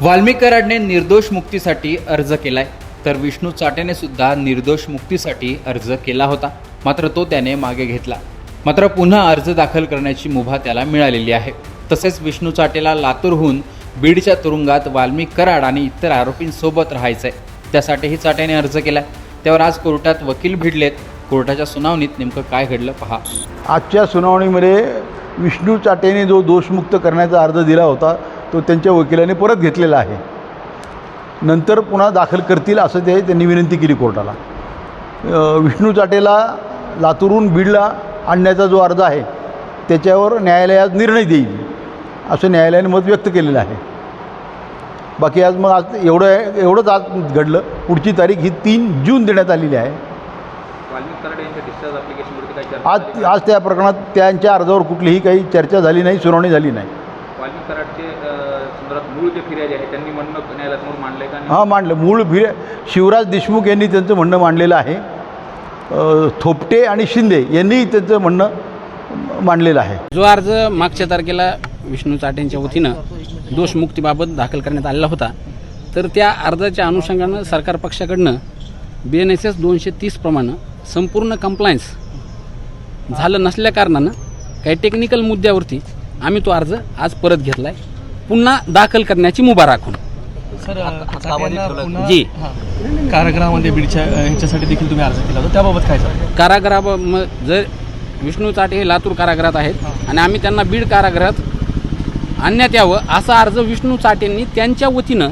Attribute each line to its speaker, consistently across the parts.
Speaker 1: वाल्मिक कराडने निर्दोष मुक्तीसाठी अर्ज केलाय. तर विष्णू चाटेने सुद्धा निर्दोष मुक्तीसाठी अर्ज केला होता. मात्र तो त्याने मागे घेतला. मात्र पुन्हा अर्ज दाखल करण्याची मुभा त्याला मिळालेली आहे. तसेच विष्णू चाटेला लातूरहून बीडच्या तुरुंगात वाल्मिक कराड आणि इतर आरोपींसोबत राहायचंय. त्यासाठीही चाटेने अर्ज केलाय. त्यावर आज कोर्टात वकील भिडलेत. कोर्टाच्या सुनावणीत नेमकं काय घडलं पहा.
Speaker 2: आजच्या सुनावणीमध्ये विष्णू चाटेने जो दोषमुक्त करण्याचा अर्ज दिला होता तो त्यांच्या वकिलाने परत घेतलेला आहे. नंतर पुन्हा दाखल करतील असं ते त्यांनी विनंती केली कोर्टाला. विष्णू चाटेला लातूरून बीडला आणण्याचा जो अर्ज आहे त्याच्यावर न्यायालय आज निर्णय देईल असं न्यायालयाने मत व्यक्त केलेलं आहे. बाकी आज मग आज एवढं एवढंच आज घडलं. पुढची तारीख ही तीन जून देण्यात आलेली आहे. आज? आज त्या प्रकरणात त्यांच्या अर्जावर कुठलीही काही चर्चा झाली नाही सुनावणी झाली नाही.
Speaker 3: मूळ जे आहे त्यांनी म्हणणं न्यायालयासमोर का
Speaker 2: हां मांडलं. मूळ फिर शिवराज देशमुख यांनी त्यांचं म्हणणं मांडलेलं आहे. थोपटे आणि शिंदे यांनी त्यांचं म्हणणं मांडलेलं आहे.
Speaker 4: जो अर्ज मागच्या तारखेला विष्णू चाटेंच्या वतीनं दोषमुक्तीबाबत दाखल करण्यात आलेला होता तर त्या अर्जाच्या अनुषंगानं सरकार पक्षाकडनं बी एन एस एस दोनशे तीस प्रमाणे संपूर्ण कंप्लायन्स झालं नसल्या कारणानं काही टेक्निकल मुद्द्यावरती आम्ही तो अर्ज आज परत घेतला आहे पुन्हा दाखल करण्याची मुभा राखून
Speaker 5: सर
Speaker 4: जी.
Speaker 5: कारागृहामध्ये बीडच्या देखील तुम्ही अर्ज केला होता. त्याबाबत काय
Speaker 4: कारागृहा जर विष्णू चाटे हे लातूर कारागृहात आहेत आणि आम्ही त्यांना बीड कारागृहात आणण्यात यावं असा अर्ज विष्णू चाटेंनी त्यांच्या वतीनं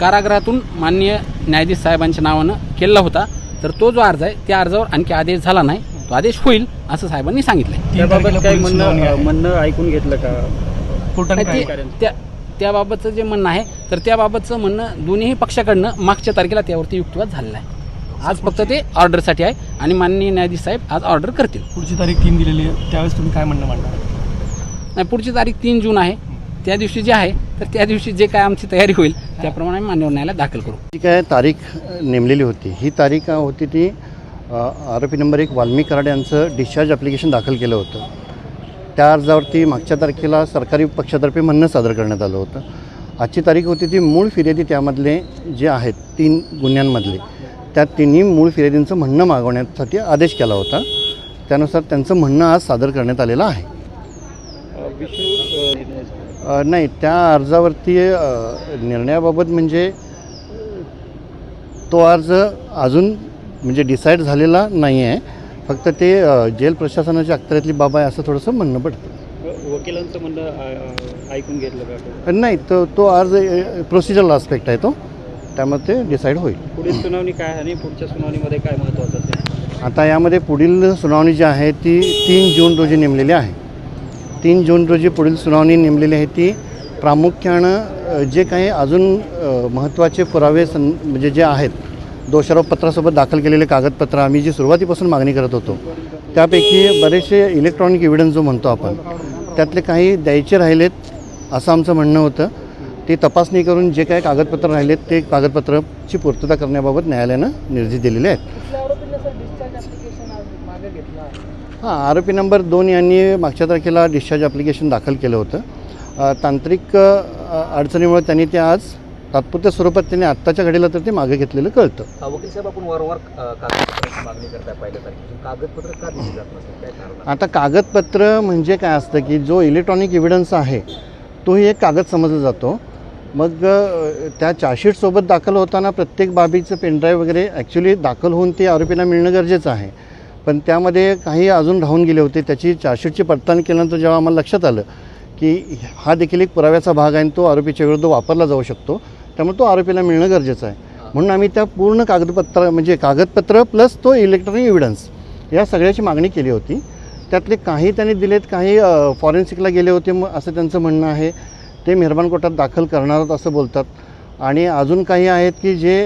Speaker 4: कारागृहातून माननीय न्यायाधीश साहेबांच्या नावानं केला होता. तर तो जो अर्ज आहे त्या अर्जावर आणखी आदेश झाला नाही. तो आदेश होईल असं साहेबांनी सांगितलं. म्हणणं ऐकून घेतलं का?
Speaker 5: काय
Speaker 4: त्या त्याबाबतचं जे म्हणणं आहे तर त्याबाबतचं म्हणणं दोन्ही पक्षाकडनं मागच्या तारखेला त्यावरती युक्तिवाद झालेला आहे. आज फक्त ते ऑर्डरसाठी आहे आणि माननीय न्यायाधीश साहेब आज ऑर्डर करतील.
Speaker 5: पुढची तारीख तीन दिलेली आहे त्यावेळेस तुम्ही काय म्हणणं मांडणार?
Speaker 4: नाही पुढची तारीख तीन जून आहे. त्या दिवशी जे आहे तर त्या दिवशी जे काय आमची तयारी होईल त्याप्रमाणे आम्ही मान्यवर न्यायालयात दाखल करू.
Speaker 6: जी काय तारीख नेमलेली होती ही तारीख होती ती आरोपी नंबर एक वाल्मिक कराड यांचं डिस्चार्ज ॲप्लिकेशन दाखल केलं होतं. त्या अर्जावरती मागच्या तारखेला सरकारी पक्षातर्फे म्हणणं सादर करण्यात आलं होतं. आजची तारीख होती ती मूळ फिर्यादी त्यामधले जे आहेत तीन गुन्ह्यांमधले त्या तिन्ही मूळ फिर्यादींचं म्हणणं मागवण्यासाठी आदेश केला होता. त्यानुसार त्यांचं म्हणणं आज सादर करण्यात आलेलं आहे. नाही त्या अर्जावरती निर्णयाबाबत म्हणजे तो अर्ज अजून म्हणजे डिसाईड झालेला नाही आहे फक्त ते जेल प्रशासनाच्या अखत्यारीतली बाब आहे असं थोडंसं म्हणणं पडतं.
Speaker 4: वकिलांचं म्हणणं ऐकून घेतलं का
Speaker 6: नाही तो तो अर्ज प्रोसिजरल आस्पेक्ट आहे तो. त्यामुळे ते डिसाईड होईल.
Speaker 4: पुढील सुनावणी काय आणि पुढच्या सुनावणीमध्ये काय महत्त्वाचं असेल?
Speaker 6: आता यामध्ये पुढील सुनावणी जी आहे ती तीन जून रोजी नेमलेली आहे. तीन जून रोजी पुढील सुनावणी नेमलेली आहे ती प्रामुख्यानं जे काही अजून महत्त्वाचे पुरावे सं म्हणजे जे आहेत दोषारोप पत्रासोबत दाखल केलेले कागदपत्र आम्ही जी सुरुवातीपासून मागणी करत होतो त्यापैकी बरेचसे इलेक्ट्रॉनिक एव्हिडन्स जो म्हणतो आपण त्यातले काही द्यायचे राहिलेत असं आमचं म्हणणं होतं. ते तपासणी करून जे काही कागदपत्र राहिलेत ते कागदपत्राची पूर्तता करण्याबाबत न्यायालयानं निर्देश दिलेले आहेत. हां आरोपी नंबर दोन यांनी मागच्या तारखेला डिस्चार्ज ॲप्लिकेशन दाखल केलं होतं. तांत्रिक अडचणीमुळे त्यांनी ते आज तात्पुरत्या स्वरूपात त्यांनी आत्ताच्या घडीला तर ते मागे घेतलेलं कळतं.
Speaker 3: वकील साहेब आपण वारंवार कागदपत्राची मागणी करताय पहिल्या तारखेपासून. कागदपत्र का दिली जात नसेल काय कारण
Speaker 6: आता कागदपत्र म्हणजे काय असतं की जो इलेक्ट्रॉनिक एव्हिडन्स आहे तोही एक कागद समजला जातो. मग त्या चार्जशीटसोबत दाखल होताना प्रत्येक बाबीचं पेनड्राईव्ह वगैरे ॲक्च्युली दाखल होऊन ते आरोपीला मिळणं गरजेचं आहे. पण त्यामध्ये काही अजून राहून गेले होते. त्याची चार्जशीटची पडताळणी केल्यानंतर जेव्हा आम्हाला लक्षात आलं की हा देखील एक पुराव्याचा भाग आहे आणि तो आरोपीच्या विरुद्ध वापरला जाऊ शकतो. त्यामुळे तो आरोपीला मिळणं गरजेचं आहे. म्हणून आम्ही त्या पूर्ण कागदपत्र म्हणजे कागदपत्र प्लस तो इलेक्ट्रॉनिक एव्हिडन्स या सगळ्याची मागणी केली होती. त्यातले काही त्यांनी दिलेत काही फॉरेन्सिकला गेले होते मग असं त्यांचं म्हणणं आहे. ते मेहरबान कोर्टात दाखल करणार आहोत असं बोलतात. आणि अजून काही आहेत की जे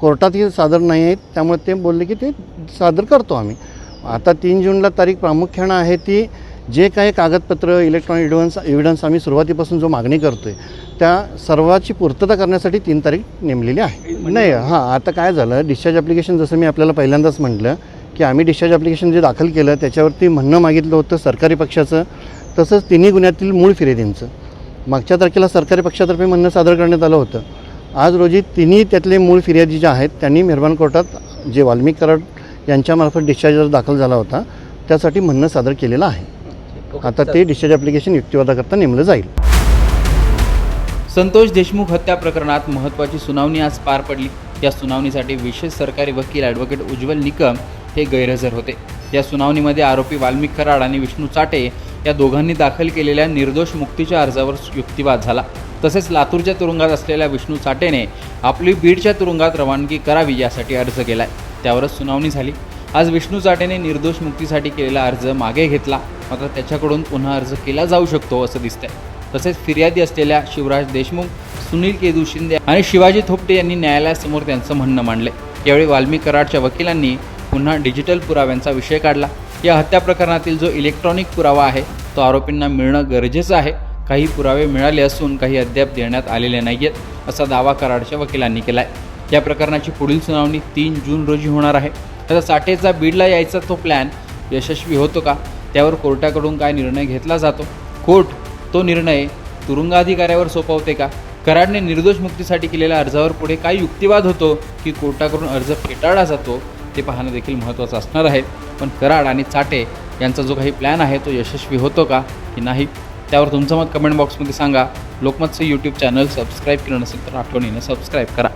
Speaker 6: कोर्टातही सादर नाही आहेत त्यामुळे ते बोलले की ते सादर करतो आम्ही. आता तीन जूनला तारीख प्रामुख्यानं आहे ती जे काही कागदपत्र इलेक्ट्रॉनिक एव्हिडन्स एव्हिडन्स आम्ही सुरुवातीपासून जो मागणी करतो आहे त्या सर्वाची पूर्तता करण्यासाठी तीन तारीख नेमलेली आहे. नाही हां आता काय झालं डिस्चार्ज ॲप्लिकेशन जसं मी आपल्याला पहिल्यांदाच म्हटलं की आम्ही डिस्चार्ज ॲप्लिकेशन जे दाखल केलं त्याच्यावरती म्हणणं मागितलं होतं सरकारी पक्षाचं तसंच तिन्ही गुन्ह्यातील मूळ फिर्यादींचं. मागच्या तारखेला सरकारी पक्षातर्फे म्हणणं सादर करण्यात आलं होतं. आज रोजी तिन्ही त्यातले मूळ फिर्यादी जे आहेत त्यांनी मेहरबान कोर्टात जे वाल्मिक कराड यांच्यामार्फत डिस्चार्ज दाखल झाला होता त्यासाठी म्हणणं सादर केलेलं आहे. आता ते डिस्चार्ज ॲप्लिकेशन युक्तिवादाकरता नेमलं जाईल.
Speaker 1: संतोष देशमुख हत्या प्रकरणात महत्त्वाची सुनावणी आज पार पडली. या सुनावणीसाठी विशेष सरकारी वकील ॲडव्होकेट उज्ज्वल निकम हे गैरहजर होते. या सुनावणीमध्ये आरोपी वाल्मिक कराड आणि विष्णू चाटे या दोघांनी दाखल केलेल्या निर्दोष मुक्तीच्या अर्जावर युक्तिवाद झाला. तसेच लातूरच्या तुरुंगात असलेल्या विष्णू चाटेने आपली बीडच्या तुरुंगात रवानगी करावी यासाठी अर्ज केलाय. त्यावरच सुनावणी झाली. आज विष्णू चाटेने निर्दोष मुक्तीसाठी केलेला अर्ज मागे घेतला. मात्र त्याच्याकडून पुन्हा अर्ज केला जाऊ शकतो असं दिसतंय. तसेच फिर्यादी असलेल्या शिवराज देशमुख सुनील केदू शिंदे आणि शिवाजी थोपटे यांनी न्यायालयासमोर त्यांचं म्हणणं मांडले. यावेळी वाल्मी कराडच्या वकिलांनी पुन्हा डिजिटल पुराव्यांचा विषय काढला. या हत्या प्रकरणातील जो इलेक्ट्रॉनिक पुरावा आहे तो आरोपींना मिळणं गरजेचं आहे. काही पुरावे मिळाले असून काही अद्याप देण्यात आलेले नाही आहेत असा दावा कराडच्या वकिलांनी केला आहे या प्रकरणाची पुढील सुनावणी तीन जून रोजी होणार आहे. आता साठेचा बीडला यायचा तो प्लॅन यशस्वी होतो का? त्यावर कोर्टाकडून काय निर्णय घेतला जातो? कोर्ट तो निर्णय तुरुंगाधिकाऱ्यावर सोपवते का? कराडने निर्दोष मुक्तीसाठी केलेल्या अर्जावर पुढे काय युक्तिवाद होतो की कोर्टाकडून अर्ज फेटाळला जातो ते पाहणं देखील महत्त्वाचं असणार आहे. पण कराड आणि चाटे यांचा जो काही प्लॅन आहे तो यशस्वी होतो का की नाही? त्यावर तुमचं मत कमेंट बॉक्समध्ये सांगा. लोकमतचं यूट्यूब चॅनल सबस्क्राईब केलं नसेल तर आठवणीनं सबस्क्राईब करा.